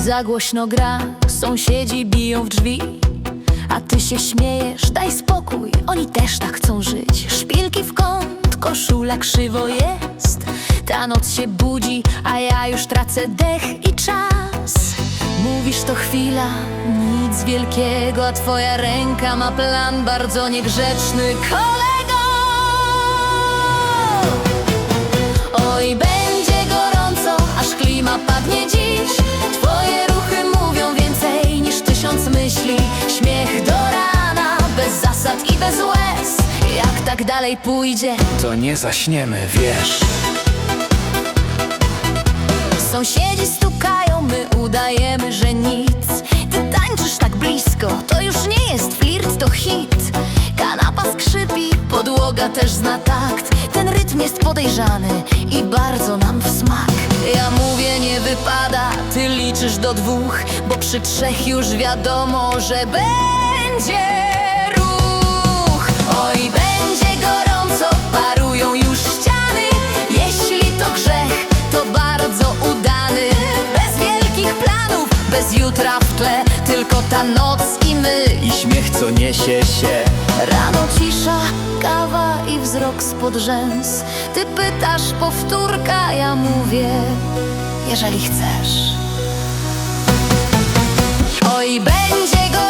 Muzyka głośno gra, sąsiedzi biją w drzwi. A ty się śmiejesz, daj spokój, oni też tak chcą żyć. Szpilki w kąt, koszula krzywo jest. Ta noc się budzi, a ja już tracę dech i czas. Mówisz to chwila, nic wielkiego, a twoja ręka ma plan bardzo niegrzeczny. Kolego! Jak tak dalej pójdzie, To nie zaśniemy, wiesz. Sąsiedzi stukają, my udajemy, że nic. Ty tańczysz tak blisko, to już nie jest flirt, to hit. Kanapa skrzypi, podłoga też zna takt. Ten rytm jest podejrzany i bardzo nam w smak. Ja mówię nie wypada, ty liczysz do dwóch Bo przy trzech już wiadomo, że będzie ruch. Oj, będzie gorąco, parują już ściany. Jeśli to grzech, to bardzo udany. Bez wielkich planów, bez jutra w tle. Tylko ta noc i my. I śmiech, co niesie się. Rano cisza, kawa i wzrok spod rzęs. Ty pytasz powtórka, ja mówię Jeżeli chcesz. Oj, będzie gorąco,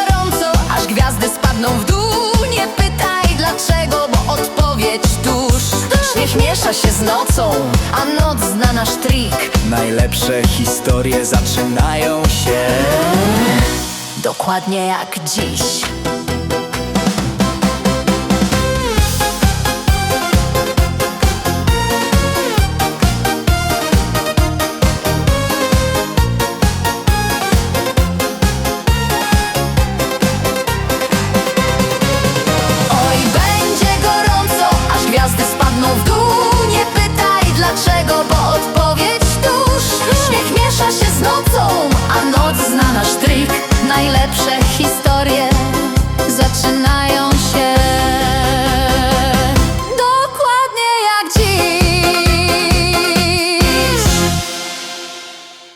Miesza się z nocą, a noc zna nasz trik. Najlepsze historie zaczynają się. Dokładnie jak dziś